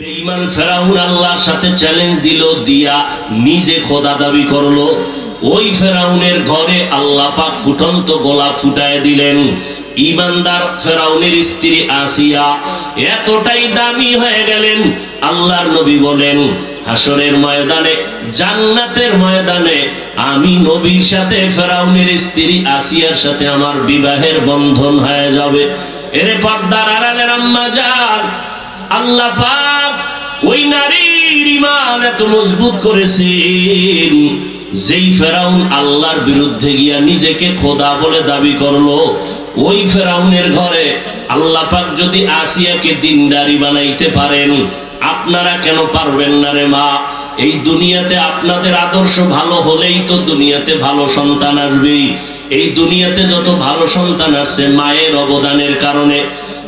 বেঈমান ফেরাউন আল্লাহর সাথে চ্যালেঞ্জ দিল, দিয়া নিজে খোদা দাবি করল। ওই ফেরাউনের ঘরে আল্লাহ পাক ফুটন্ত গোলাপ ফুটায় দিলেন। ইমানদার ফেরাউনের স্ত্রী আসিয়া, এতটাই দামি হয়ে গেলেন আল্লাহর নবী বলেন। হাসরের ময়দানে, জান্নাতের ময়দানে আমি নবীর সাথে, ফেরাউনের স্ত্রী আসিয়ার সাথে আমার বিবাহের বন্ধন হয়ে যাবে। এরে পর্দার আড়ালের আম্মা যান আল্লাহ পাক ওই নারীর ইমান এত মজবুত করেছেন, যেই ফেরাউন আল্লাহর বিরুদ্ধে গিয়া নিজেকে খোদা বলে দাবি করল, ওই ফেরাউনের ঘরে আল্লাহ পাক যদি আসিয়াকে দিনদারি বানাইতে পারেন, আপনারা কেন পারবেন না রে মা? এই দুনিয়াতে আপনাদের আদর্শ ভালো হলেই তো দুনিয়াতে ভালো সন্তান আসবেই। এই দুনিয়াতে যত ভালো সন্তান আসছে, মায়ের অবদানের কারণে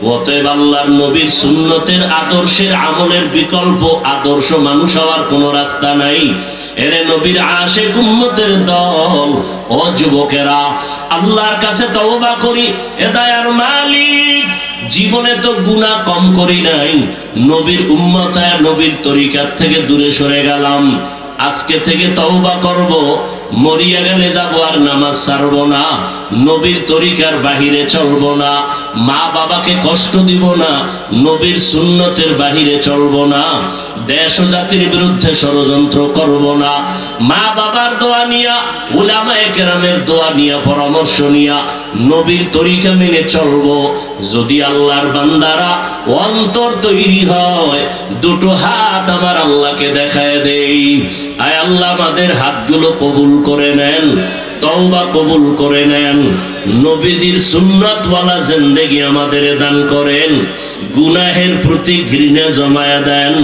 অতএব আল্লাহর নবীর সুন্নতের আদর্শের আমলের বিকল্প আদর্শ মানুষ হওয়ার কোনো রাস্তা নাই। এরে নবীর আশে উম্মতের দল, ও যুবকেরা, আল্লাহর কাছে তওবা করি, এ দয়ার মালিক, জীবনে তো গুনাহ কম করি নাই। নবীর উম্মত নবীর তরিকার থেকে দূরে সরে গেলাম। আজকে থেকে তওবা করব। মরিয়া গেলে যাব আর নামাজ ছাড়ব না। নবীর তরিকার বাহিরে চলব না। মা বাবাকে কষ্ট দিব না। নবীর সুন্নতের বাহিরে চলব না। দেশ জাতির বিরুদ্ধে ষড়যন্ত্র করব না। মা বাবার দোয়া নিয়া, উলামায়ে কেরামের দোয়া নিয়া, পরামর্শ নিয়া নবীর তরিকা মেনে চলব। যদি আল্লাহর বান্দারা অন্তর তৈরি হয়। দুটো হাত আমার আল্লাহকে দেখায় দেই। আয় আল্লাহ, আমাদের হাতগুলো কবুল করে নেন, তওবা কবুল করে নেন। নবীজির সুন্নতওয়ালা জিন্দেগি আমাদের দান করেন, গুনাহের প্রতি ঘৃণা জমায়া দেন।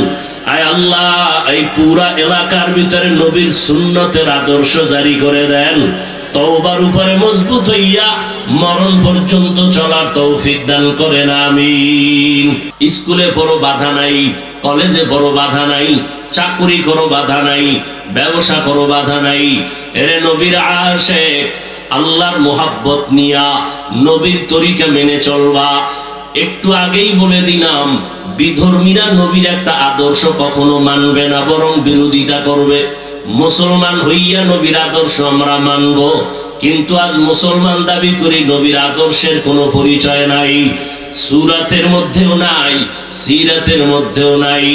আয় আল্লাহ, এই পুরা এলাকার ভিতরে নবীর সুন্নতের আদর্শ জারি করে দেন। তওবার উপরে মজবুত হইয়া মরণ পর্যন্ত চলার তৌফিক দান করেন, আমিন। স্কুলে বড় বাধা নাই, কলেজে বড় বাধা নাই, চাকুরি করো বাধা নাই, ব্যবসা করো বাধা নাই। এরে নবীর আশে আল্লাহর মোহাব্বত নিয়া নবীর তরিকা মেনে চলবা। একটু আগেই বলে দিলাম, বিধর্মীরা নবীর একটা আদর্শ কখনো মানবে না, বরং বিরোধিতা করবে। মুসলমান হইয়া নবীর আদর্শ আমরা মানব, কিন্তু আজ মুসলমান দাবি করি নবীর আদর্শের কোনো পরিচয় নাই, সুরাতের মধ্যেও নাই, সিরাতের মধ্যেও নাই।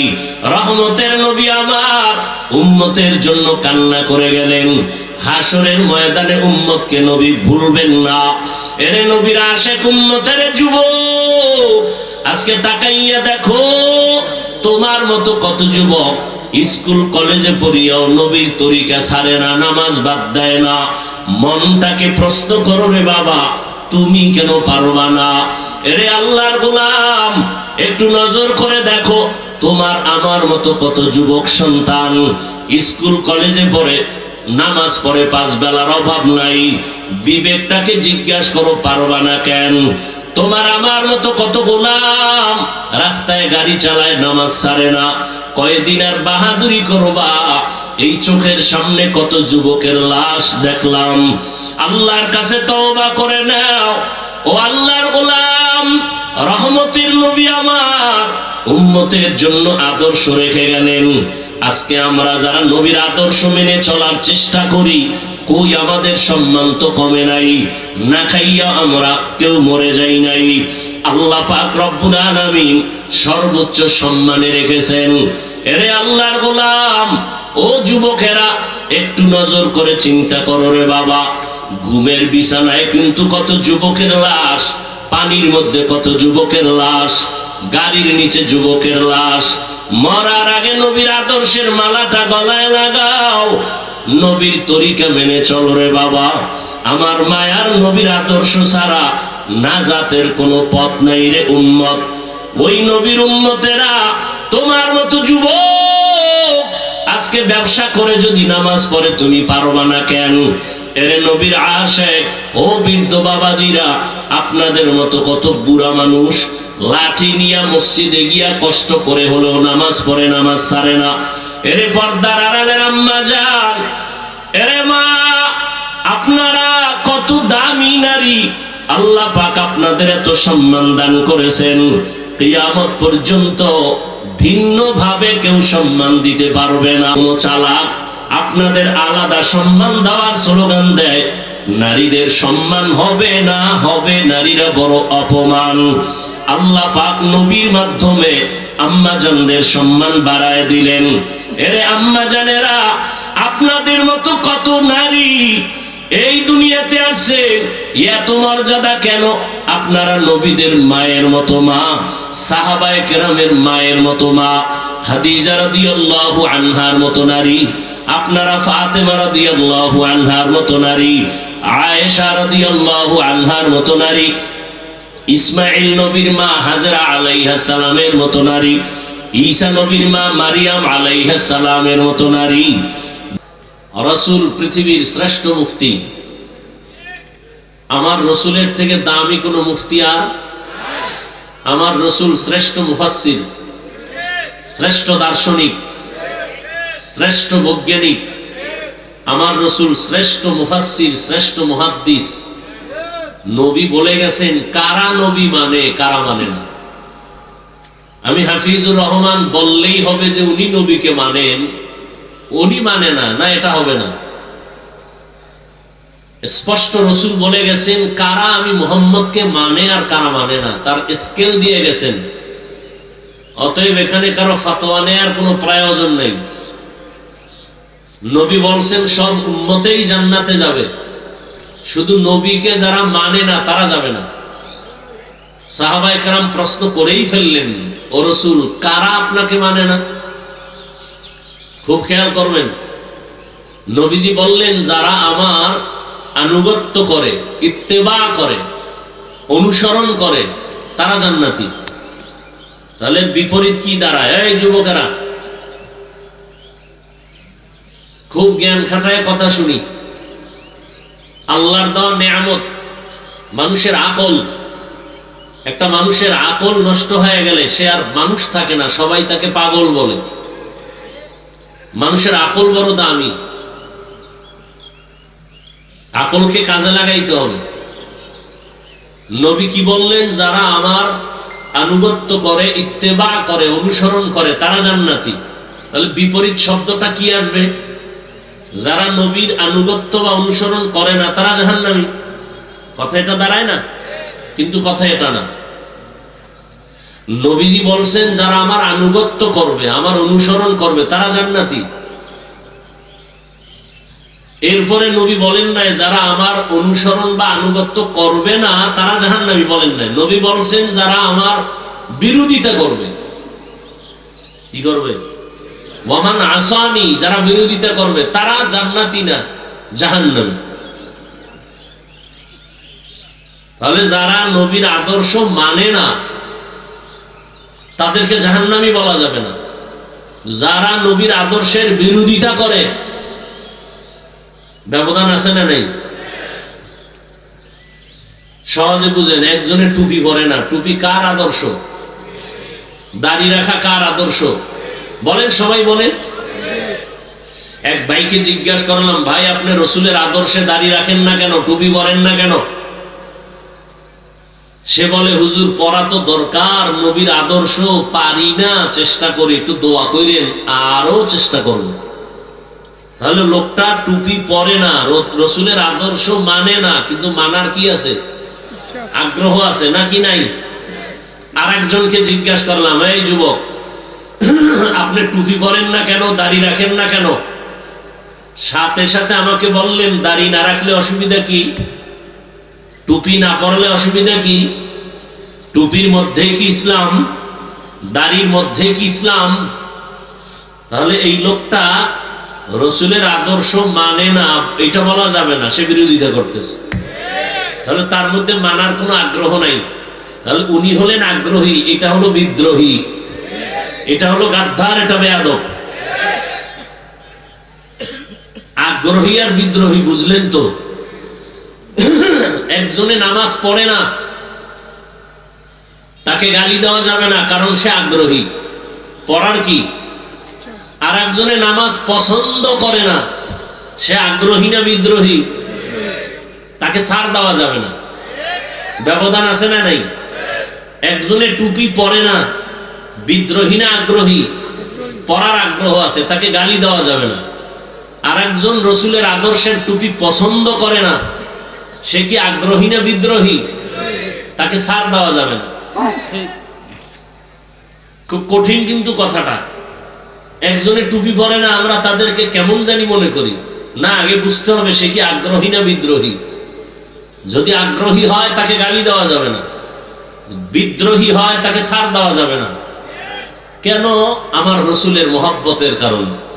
রহমতের নবী আমার উম্মতের জন্য কান্না করে গেলেন। হাসরের ময়দানে উম্মতকে নবী ভুলবেন না। এরে নবীর আশেক উম্মতের যুবক, আজকে তাকাইয়া দেখো, তোমার মতো কত যুবক স্কুল কলেজে পড়িয়াও নবীর তরিকা ছাড়ে না, নামাজ বাদ দেয় না। মনটাকে প্রশ্ন করো রে বাবা, তুমি কেন পারবা না? এরে আল্লাহর গোলাম, একটু নজর করে দেখো, তোমার আমার মতো কত যুবক সন্তান স্কুল কলেজে পড়ে, নামাজ পড়ে, পাঁচ বেলার অভাব নাই। বিবেকটাকে জিজ্ঞাসা করো, পারবা না কেন? তোমার আমার মতো কত গোলাম, রাস্তায় গাড়ি চালায় নামাজ সারে না। কয়েকদিন আর বাহাদুরি করবা? এই চোখের সামনে কত যুবকের লাশ দেখলাম। আল্লাহর কাছে তওবা করে নাও। ও আল্লাহর গোলাম, রহমতের নবী আমার, উম্মতের জন্য আদর্শ রেখে গেলেন। আজকে আমরা যারা নবীর আদর্শ মেনে চলার চেষ্টা করি, কই আমাদের সম্মান তো কমে নাই? না খাইয়া আমরা কেউ মরে যাই নাই। আল্লাহ পাক রব্বুল আলামিন সর্বোচ্চ সম্মানে রেখেছেন। এরে আল্লাহর গোলাম, ও যুবকেরা, একটু নজর করে চিন্তা করো রে বাবা। ঘুমের বিছানায় কিন্তু কত যুবকের লাশ, পানির মধ্যে কত যুবকের লাশ, গাড়ির নিচে যুবকের লাশ। মরার আগে নবীর আদর্শের মালাটা গলায় লাগাও। নবীর তরিকা মেনে চলো রে বাবা। আমার মায়ার নবীর আদর্শ ছাড়া নাজাতের কোনো পথ নাই রে উম্মত। ওই নবীর উম্মতেরা তোমার মতো যুবক। আজকে ব্যবসা করে যদি নামাজ পড়ে তুমি পারবা না কেন? এরে নবীর আশেক ও বৃদ্ধ বাবাজিরা, আপনাদের মতো কত বুড়া মানুষ লাঠি নিয়া মসজিদে গিয়া কষ্ট করে হলেও নামাজ পড়ে, নামাজ সারে না। এরে পর্দার আড়ালের আম্মা যান। এরে মা, আপনারা আল্লাহ পাক আপনাদের এত সম্মান দান করেছেন। কিয়ামত পর্যন্ত ভিন্ন ভাবে কেউ সম্মান দিতে পারবে না। কোনো চালাক আপনাদের আলাদা সম্মান দেওয়ার স্লোগান দেয়, নারীদের সম্মান হবে না হবে নারীরা বড় অপমান। আল্লাহ পাক নবীর মাধ্যমে আম্মাজানদের সম্মান বাড়ায় দিলেন। এরে আম্মাজানেরা, আপনাদের মতো কত নারী এই দুনিয়াতে আছে এত মর্যাদা কেন? আপনারা নবীদের মায়ের মতো মা, সাহাবায়ে কেরামের মায়ের মতো মা, খাদিজা রাদিয়াল্লাহু আনহার মতো নারী, আপনারা ফাতেমা রাদিয়াল্লাহু আনহার মতো নারী, আয়েশা রাদিয়াল্লাহু আনহার মতো নারী ইসমাইল নবীর মা হাজরা আলাইহা সালামের মতো নারী, ঈসা নবীর মা মারিয়াম আলাইহা সালামের মতো নারী রসুল পৃথিবীর শ্রেষ্ঠ মুফতি। আমার রসুলের থেকে দামি কোনো মুফতি আর? আমার রসুল শ্রেষ্ঠ মুফাসির শ্রেষ্ঠ দার্শনিক, শ্রেষ্ঠ বৈজ্ঞানিক, আমার রসুল শ্রেষ্ঠ মুফাসির শ্রেষ্ঠ মুহাদ্দিস। নবী বলে গেছেন, কারা নবী মানে কারা মানে না। আমি হাফিজুর রহমান বললেই হবে যে উনি নবীকে মানেন। উনি মানে না না, এটা হবে না। স্পষ্ট রসুল বলে গেছেন, কারা আমি মোহাম্মদকে মানে আর কারা মানে না, তার স্কেল দিয়ে গেছেন। অতএব এখানে কারও ফাতোয়া নেয়ার কোনো প্রয়োজন নেই। নবী বলছেন, সব উম্মতেই জান্নাতে যাবে। শুধু নবীকে যারা মানে না, তারা যাবে না। সাহাবাই কারাম প্রশ্ন করেই ফেললেন, ও রসুল, কারা আপনাকে মানে না? খুব খেয়াল করবেন। নবীজি বললেন, যারা আমার আনুগত্য করে, ইত্তেবা করে, অনুসরণ করে, তারা জান্নাতি। তাহলে বিপরীত কি দাঁড়ায়? এই যুবকেরা। খুব জ্ঞান খাটায় কথা শুনি। আল্লাহর দেওয়া নেয়ামত, মানুষের আকল। একটা মানুষের আকল নষ্ট হয়ে গেলে সে আর মানুষ থাকে না, সবাই তাকে পাগল বলে। মানুষের আকল বড় দামি। আকলকে কাজে লাগাইতে হবে। নবী কি বললেন? যারা আমার আনুগত্য করে, ইত্তেবা করে, অনুসরণ করে, তারা জান্নাতি। তাহলে বিপরীত শব্দটা কি আসবে? যারা নবীর আনুগত্য বা অনুসরণ করে না, তারা জাহান্নামী। কথা এটা দাঁড়ায় না? কিন্তু কথা এটা না। নবীজি বলছেন, যারা আমার আনুগত্য করবে, আমার অনুসরণ করবে, তারা জান্নাতি। এরপরে নবী বলেন নাই, যারা আমার অনুসরণ বা আনুগত্য করবে না, তারা জাহান্নামী বলেন নাই। নবী বলছেন, যারা আমার বিরোধিতা করবে। কি করবে? ওয়ামান আসানি, যারা বিরোধিতা করবে, তারা জান্নাতি না, জাহান্নামী। তাহলে যারা নবীর আদর্শ মানে না তাদেরকে জাহান্নামি বলা যাবে না। যারা নবীর আদর্শের বিরোধিতা করে, ব্যবধান আছে না নেই? সহজে বুঝেন, একজনের টুপি পরে না। টুপি কার আদর্শ? দাড়ি রাখা কার আদর্শ? বলেন, সবাই বলেন। এক ভাইকে জিজ্ঞাসা করলাম, ভাই, আপনি রসুলের আদর্শে দাড়ি রাখেন না কেন? টুপি পরেন না কেন? সে বলে, হুজুর, পড়া তো দরকার, নবীর আদর্শ, পারি না, চেষ্টা করি, একটু দোয়া করেন আরও চেষ্টা করব। তাহলে লোকটা টুপি পরে না রসুলের আদর্শ মানে না, কিন্তু মানার কি আছে? আগ্রহ আছে নাকি নাই? আর একজনকে জিজ্ঞাসা করলাম, এই যুবক, আপনি টুপি পরেন না কেন, দাড়ি রাখেন না কেন? সাথে সাথে আমাকে বললেন, দাড়ি না রাখলে অসুবিধা কি? টুপি না পরলে অসুবিধা কি? টুপির মধ্যে কি ইসলাম? দাড়ির মধ্যে কি ইসলাম? তাহলে এই লোকটা রসুলের আদর্শ মানে না, এটা বলা যাবে না, সে বিরোধিতা করতেছে। তাহলে তার মধ্যে মানার কোনো আগ্রহ নাই। তাহলে উনি হলেন আগ্রহী, এটা হলো বিদ্রোহী। এটা হলো গাদ্ধার এটা বেয়াদব। আগ্রহী আর বিদ্রোহী, বুঝলেন তো? একজনে নামাজ পড়ে না, তাকে গালি দেওয়া যাবে না, কারণ সে আগ্রহী। পড়ার কি? আর একজনে নামাজ পছন্দ করে না, সে আগ্রহী না বিদ্রোহী? তাকে ছাড় দেওয়া যাবে না। ব্যবধান আছে না নাই? একজনে টুপি পরে না, বিদ্রোহী না আগ্রহী? পড়ার আগ্রহ আছে, তাকে গালি দেওয়া যাবে না। আর একজন রসুলের আদর্শের টুপি পছন্দ করে না সে কি আগ্রহী না বিদ্রোহী? তাকে সার দেওয়া যাবে না। খুব কঠিন কিন্তু কথাটা। একজনে টুপি পরে না, আমরা তাদেরকে কেমন জানি মনে করি। না, আগে বুঝতে হবে সে কি আগ্রহী না বিদ্রোহী। যদি আগ্রহী হয়, তাকে গালি দেওয়া যাবে না। বিদ্রোহী হয়, তাকে সার দেওয়া যাবে না। কেন? আমার রসুলের মোহাব্বতের কারণে।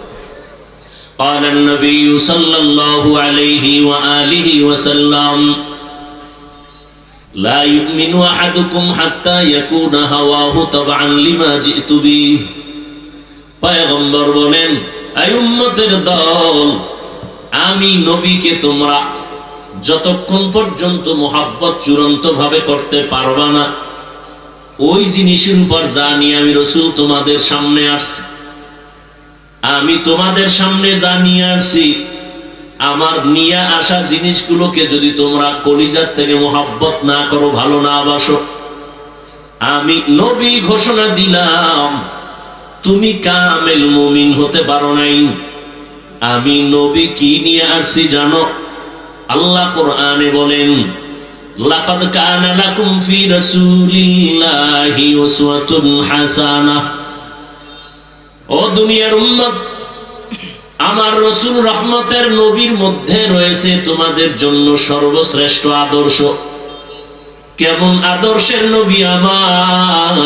قال النبي صلى الله عليه وآله وسلم لا يؤمن أحدكم حتى يكون هواه طبعا لما جئت به পয়গম্বর বলেন এই উম্মতের দল আমি নবীকে তোমরা যতক্ষণ পর্যন্ত মোহাব্বত চূড়ান্ত ভাবে করতে পারবা না ওই জিনিসের উপর যা নিয়ে আমি রসুল তোমাদের সামনে আসছি আমি তোমাদের সামনে যা নিয়ে আসছি, আমার নিয়ে আসা জিনিসগুলোকে যদি তোমরা কলিজার থেকে মোহাব্বত না করো, ভালো না বাসো। আমি নবী ঘোষণা দিলাম, তুমি কামেল মুমিন হতে পারো নাই। আমি নবী কি নিয়ে আসছি জানো? আল্লাহ কোরআনে বলেন, লাকাদ কানা লাকুম ফি রাসূলিল্লাহি উসওয়াতুন হাসানাহ। ও দুনিয়ার উম্মত, আমার রসুল রহমতের নবীর মধ্যে রয়েছে তোমাদের জন্য সর্বশ্রেষ্ঠ আদর্শ। কেমন আদর্শের নবী আমার?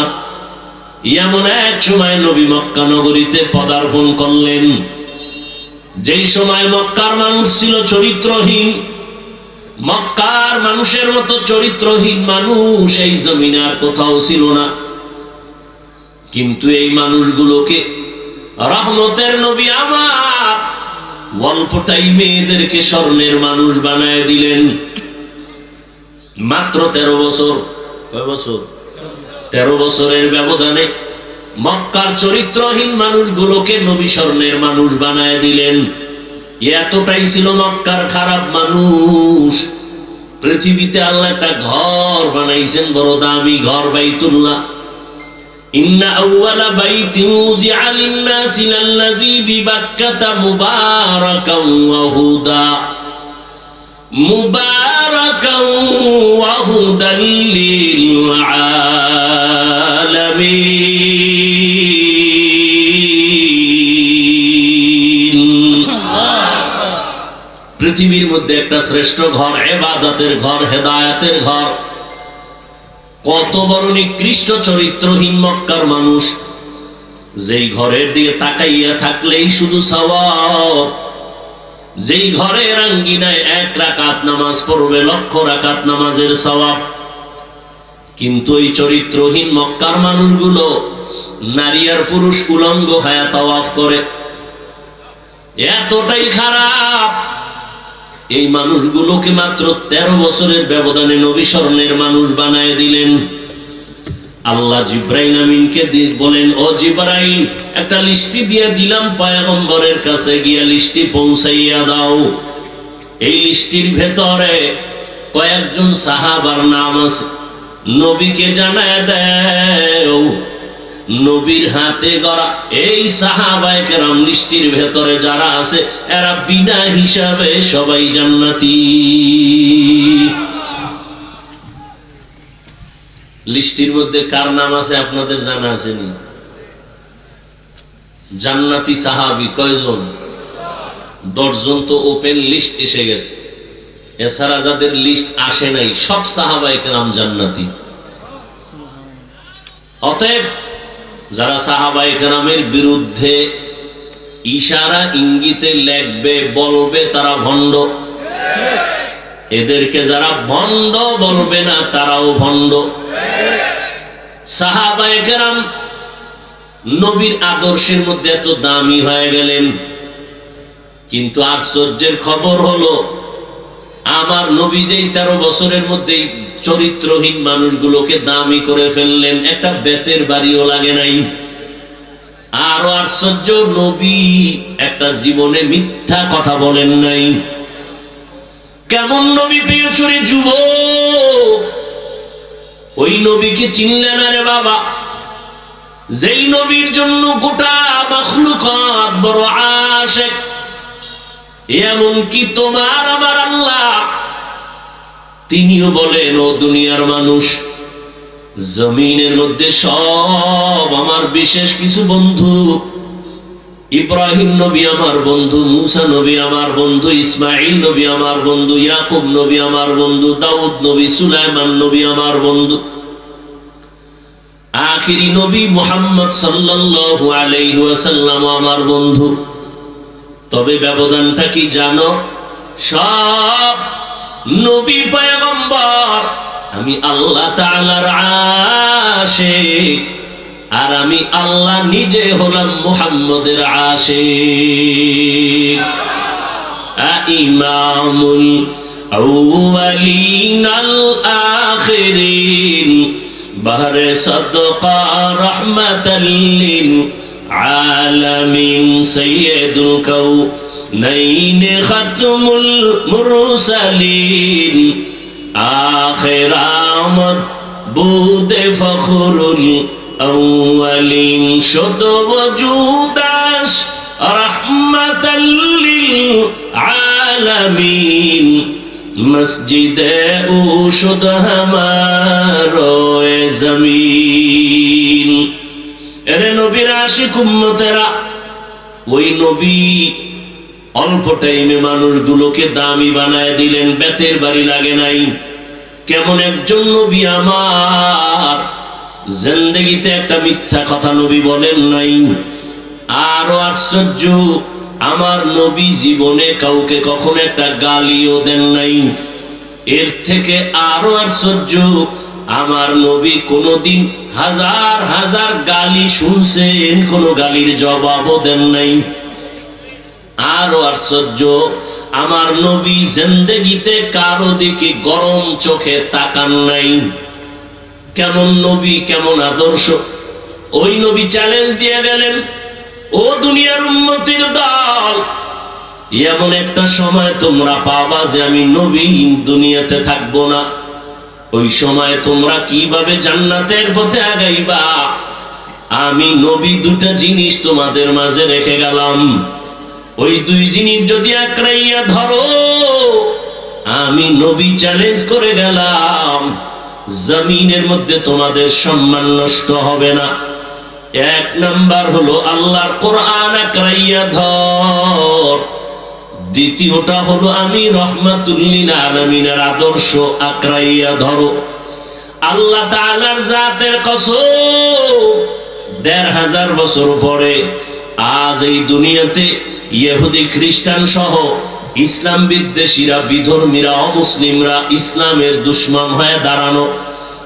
এমন এক সময় নবী মক্কা নগরীতে পদার্পণ করলেন। যেই সময় মক্কার মানুষ ছিল চরিত্রহীন, মক্কার মানুষের মতো চরিত্রহীন মানুষ এই জমিনে আর কোথাও ছিল না। কিন্তু এই মানুষগুলোকে রহমতের নবী আমার। অল্প টাইমে এদেরকে স্বর্ণের মানুষ বানায় দিলেন। মাত্র তেরো বছর। কয় বছর? তেরো বছরের ব্যবধানে মক্কার চরিত্রহীন মানুষগুলোকে নবী স্বর্ণের মানুষ বানায় দিলেন। এতটাই ছিল মক্কার খারাপ মানুষ। পৃথিবীতে আল্লাহ একটা ঘর বানাইছেন, বড় দামি ঘর বাইতুল্লাহ। إن أول بيت وضع للناس للذي ببكة مباركا وهدى مباركا وهدى للعالمين পৃথিবীর মধ্যে একটা শ্রেষ্ঠ ঘর এবাদতের ঘর হেদায়াতের ঘর কত বড় নিকৃষ্ট চরিত্রহীন মক্কার মানুষ। যেই ঘরের দিকে তাকাইয়া থাকলেই শুধু সওয়াব। যেই ঘরের আঙ্গিনায় এক রাকাত নামাজ পড়বে লক্ষ রাকাত নামাজের সওয়াব। কিন্তু এই চরিত্রহীন মক্কার মানুষগুলো নারী আর পুরুষ উলঙ্গ হায়া তাওয়াফ করে। এতটাই খারাপ এই মানুষগুলোকে মাত্র তেরো বছরের ব্যবধানে নবী স্বর্ণের মানুষ বানায় দিলেন। আল্লাহ জিব্রাইল আমিনকে বলেন, ও জিব্রাইল, একটা লিস্টি দিয়ে দিলাম পয়গম্বরের কাছে, গিয়া লিস্টি পৌঁছাইয়া দাও। এই লিস্টির ভেতরে কয়েকজন সাহাবার নাম আছে। নবীকে জানায় দেও নবীর হাতে গড়া এই সাহাবায়ে কেরাম লিস্টির ভেতরে যারা আছে, এরা বিনা হিসাবে সবাই জান্নাতি। লিস্টির মধ্যে কার নাম আছে আপনাদের জানা আছে নি? জান্নাতি সাহাবি কয়জন? দশজন তো ওপেন লিস্ট এসে গেছে। এছাড়া যাদের লিস্ট আসে নাই, সব সাহাবায়ে কেরাম জান্নাতি। অতএব যারা সাহাবাই কেরামের বিরুদ্ধে ইশারা ইঙ্গিতে লেখবে, বলবে, তারা ভণ্ড। এদেরকে যারা ভণ্ড বলবে না, তারাও ভণ্ড। সাহাবাই কেরাম নবীর আদর্শের মধ্যে এত দামি হয়ে গেলেন। কিন্তু আশ্চর্যের খবর হলো আমার নবী যেই তেরো বছরের মধ্যেই চরিত্রহীন মানুষগুলোকে দামি করে ফেললেন, একটা বেতের বাড়িও লাগে নাই। আরও আশ্চর্য, নবী একটা জীবনে মিথ্যা কথা বলেন নাই। কেমন নবী পেয়েছ রে যুব ওই নবীকে চিনলে না রে বাবা। যেই নবীর জন্য গোটা মখলুকাত বড় আশেক এমন কি তোমার আমার আল্লাহ তিনিও বলেন, ও দুনিয়ার মানুষ, জমিনের মধ্যে সব আমার বিশেষ কিছু বন্ধু। ইব্রাহিম নবী আমার বন্ধু, মুসা নবী আমার বন্ধু ইসমাইল নবী আমার বন্ধু, ইয়াকুব নবী আমার বন্ধু, দাউদ নবী, সুলাইমান নবী আমার বন্ধু। আখিরি নবী মুহাম্মদ সাল্লাল্লাহু আলাইহি ওয়াসাল্লাম আমার বন্ধু। তবে ব্যবধানটা কি জানো? সব নবী পয়গম্বর, আমি আল্লাহ তাআলার আশিক, আর আমি আল্লাহ নিজে হলাম মুহাম্মদের আশিক। ইমামুল আউয়ালিন আল আখিরিন, বাহরে সদকা রহমাতাল লিল আলামিন খাতমুল মুরসালিন আখির আমদ বুদে ফখরুল আউয়ালিন শুদ ওজুদাস রহমাতাল লিল আলামিন মসজিদ উশুদ হামারো এ জমিন এরে নবীর আশিক উম্মতেরা, ওই নবী অল্প টাইমে মানুষগুলোকে দামি বানায় দিলেন, বেতের বাড়ি লাগে নাই। কেমন একজন নবী আমার, জিন্দগিতে একটা মিথ্যা কথা নবী বলেন নাই। আরও আশ্চর্য, আমার নবী জীবনে কাউকে কখনো একটা গালিও দেন নাই। এর থেকে আরও আশ্চর্য, আমার নবী কোনোদিন হাজার হাজার গালি শুনছেন, কোনো গালির জবাবও দেন নাই। আরও আশ্চর্য, আমার নবী জিন্দগিতে কারও দিকে গরম চোখে তাকান নাই। কেমন নবী, কেমন আদর্শ। ওই নবী চ্যালেঞ্জ দিয়ে গেলেন, ও দুনিয়ার উন্নতির দল, এমন একটা সময় তোমরা পাবা যে আমি নবী, দুনিয়াতে থাকব না। ওই সময় তোমরা কীভাবে জান্নাতের পথে আগাইবা? আমি নবী দুটা জিনিস তোমাদের মাঝে রেখে গেলাম। ওই দুই জিনিস যদি আঁকড়াইয়া ধরো, আমি নবী চ্যালেঞ্জ করে গেলাম। জমিনের মধ্যে তোমাদের সম্মান নষ্ট হবে না। এক নাম্বার হলো আল্লাহর কোরআন আঁকড়াইয়া ধর। দ্বিতীয়টা হলো আমি রহমাতুল্লিন আলমিনের আদর্শ আঁকড়াইয়া ধরো। আল্লাহ তাআলার জাতের কসম, দেড় হাজার বছর পরে আজ এই দুনিয়াতে ইহুদি খ্রিস্টান সহ ইসলাম বিদ্বেষীরা, বিধর্মীরা, অমুসলিমরা ইসলামের দুশ্মন হয়ে দাঁড়ানো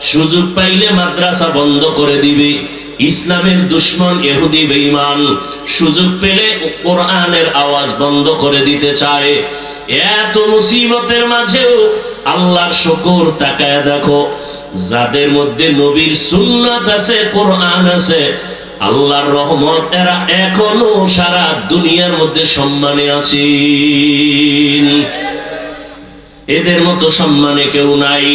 সুযোগ পাইলে মাদ্রাসা বন্ধ করে দিবে। ইসলামের দুশ্মন এহুদি বেঈমান সুযোগ পেলে কোরআনের আওয়াজ বন্ধ করে দিতে চায়। এত মুসিবতের মাঝেও আল্লাহর শকর তাকায় দেখো, যাদের মধ্যে নবীর সুন্নাত আছে, কোরআন আছে আল্লাহর রহমত, এরা এখনও সারা দুনিয়ার মধ্যে সম্মানে আছে এদের মতো সম্মানে কেউ নাই।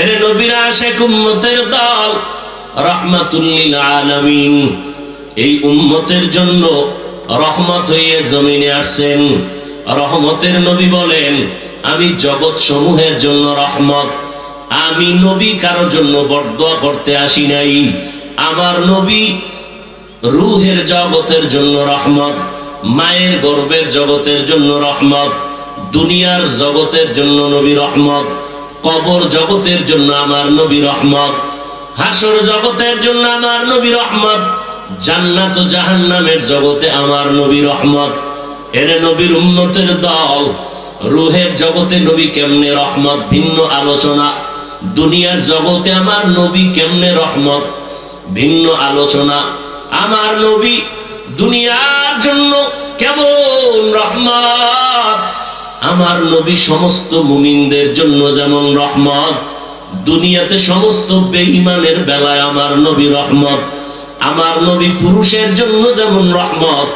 এর নবীরা, শেখ উম্মতের দল, রহমাতুল্লিল আলামিন, এই উম্মতের জন্য রহমত হয়ে জমিনে আসছেন। রহমতের নবী বলেন, আমি জগৎ সমূহের জন্য রহমত। আমি নবী কারোর জন্য বরদোয়া করতে আসি নাই। আমার নবী রুহের জগতের জন্য রহমত, মায়ের গর্বের জগতের জন্য রহমত, দুনিয়ার জগতের জন্য নবী রহমত, কবর জগতের জন্য আমার নবী রহমত, হাসর জগতের জন্য আমার নবী রহমত, জান্নাত ও জাহান্নামের জগতে আমার নবী রহমত। এর নবীর উন্নতের দল, রুহের জগতে নবী কেমনে রহমত? ভিন্ন আলোচনা। দুনিয়ার জগতে আমার নবী কেমনে রহমত? ভিন্ন আলোচনা। আমার নবী দুনিয়ার জন্য কেমন রহমত? আমার নবী সমস্ত মুমিনদের জন্য যেমন রহমত, দুনিয়াতে সমস্ত বেঈমানের বেলায় আমার নবী রহমত, আমার নবী পুরুষের জন্য যেমন রহমত,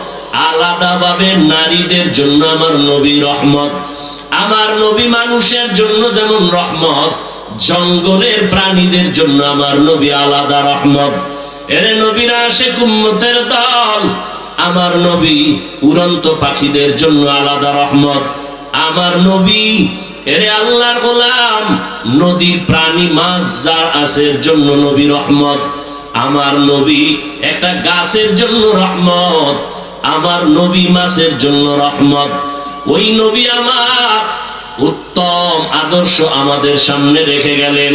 আলাদাভাবে নারীদের জন্য আমার নবী রহমত, আমার নবী মানুষের জন্য যেমন রহমত, জঙ্গলের প্রাণীদের জন্য আমার নবী আলাদা রহমত। এরে নবীরা আসে কুম্মতের দল। আমার নবী উড়ন্ত পাখিদের জন্য আলাদা রহমত। আমার নবী, এরে আল্লাহর গোলাম নদীর প্রাণী মাছ যা আছে জন্য নবী রহমত। আমার নবী একটা গাছের জন্য রহমত। আমার নবী মাছের জন্য রহমত। ওই নবী আমার উত্তম আদর্শ আমাদের সামনে রেখে গেলেন।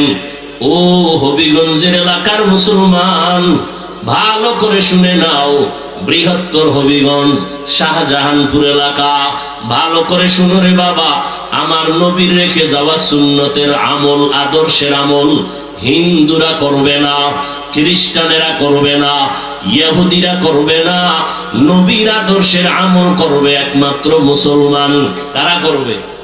ও হবিগঞ্জের এলাকার মুসলমান, ভালো করে শুনে নাও। বৃহত্তর হবিগঞ্জ, শাহজাহানপুর এলাকা। ভালো করে শুনো রে বাবা, আমার নবীর রেখে যাওয়া সুন্নতের আমল, আদর্শের আমল হিন্দুরা করবে না, খ্রিস্টানেরা করবে না, ইহুদিরা করবে না, নবীর আদর্শের আমল করবে একমাত্র মুসলমান। তারা করবে?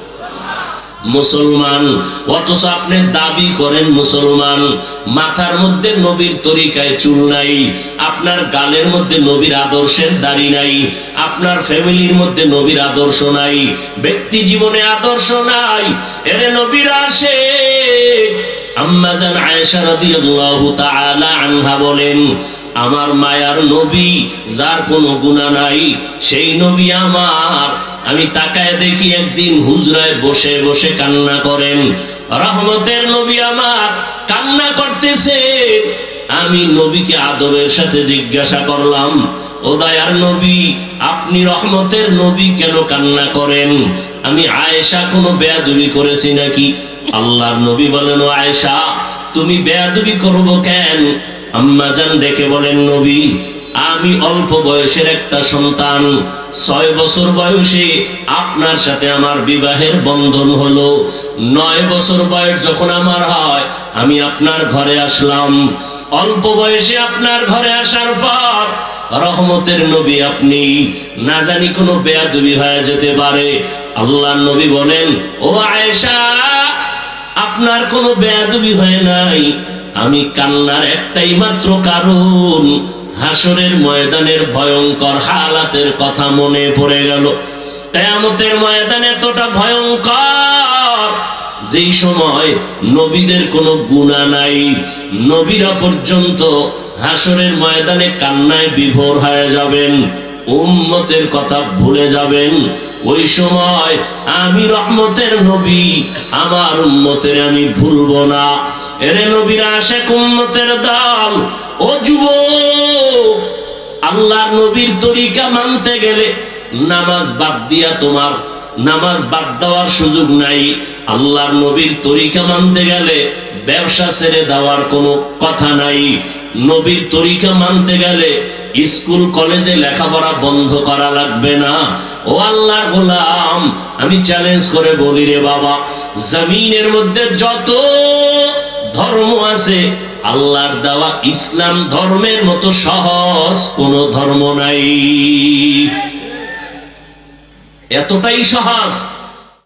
মুসলমান, অথচ আপনি দাবি করেন মুসলমান, মাথার মধ্যে নবীর তরিকায় চুল নাই, আপনার গালের মধ্যে নবীর আদর্শের দাড়ি নাই, আপনার ফ্যামিলির মধ্যে নবীর আদর্শ নাই, ব্যক্তি জীবনে আদর্শ নাই, এরে নবীর আসে। আম্মা জান আয়েশা রাদিয়াল্লাহু তাআলা আনহা বলেন, আমার মায়ার নবী, যার কোনো গুণা নাই, সেই নবী আমার আমি তাকায় দেখি একদিন হুজরায় বসে বসে কান্না করেন। রহমতের নবী আমার কান্না করতেছে। আমি নবীকে আদবের সাথে জিজ্ঞাসা করলাম, ও দয়ার নবী, আপনি রহমতের নবী কেন কান্না করেন? আমি আয়েশা কোনো বেয়াদবি করেছি নাকি? আল্লাহর নবী বলেন, ও আয়েশা, তুমি বেয়াদবি করব কেন? আম্মা জান ডেকে বলেন, নবী, আমি অল্প বয়সের একটা সন্তান। ছয় বছর বয়সে আপনার সাথে আমার বিবাহের বন্ধন হলো। নয় বছর বয়স যখন আমার হয়, আমি আপনার ঘরে আসলাম। অল্প বয়সে আপনার ঘরে আসার পর রহমতের নবী আপনি, না জানি কোনো বেয়াদবি হয়ে যেতে পারে। আল্লাহ নবী বলেন, ও আয়েশা, আপনার কোনো বেয়াদবি হয় নাই। আমি কান্নার একটাই মাত্র কারণ হাসরের ময়দানের ভয়ঙ্কর হালাতের কথা মনে পড়ে গেল। কেয়ামতের ময়দান এতটা ভয়ঙ্কর, যেই সময় নবীদের কোনো গুণা নাই, নবীরা পর্যন্ত হাসরের ময়দানে কান্নায় বিভোর হয়ে যাবেন, উম্মতের কথা ভুলে যাবেন। ওই সময় আমি রহমতের নবী, আমার উম্মতের আমি ভুলবো না। এরে নবীরা আসে উম্মতের দল ও যুব আল্লাহর নবীর তরিকা মানতে গেলে নামাজ বাদ দিয়া তোমার নামাজ বাদ দেওয়ার সুযোগ নাই। আল্লাহর নবীর তরিকা মানতে গেলে ব্যবসা ছেড়ে দেওয়ার কোনো কথা নাই। নবীর তরিকা মানতে গেলে স্কুল, কলেজে লেখাপড়া বন্ধ করা লাগবে না। ও আল্লাহর গোলাম, আমি চ্যালেঞ্জ করে বলি রে বাবা, জমিনের মধ্যে যত ধর্ম আছে আল্লাহর দেওয়া ইসলাম ধর্মের মতো সহজ কোনো ধর্ম নাই। এতটাই সহজ।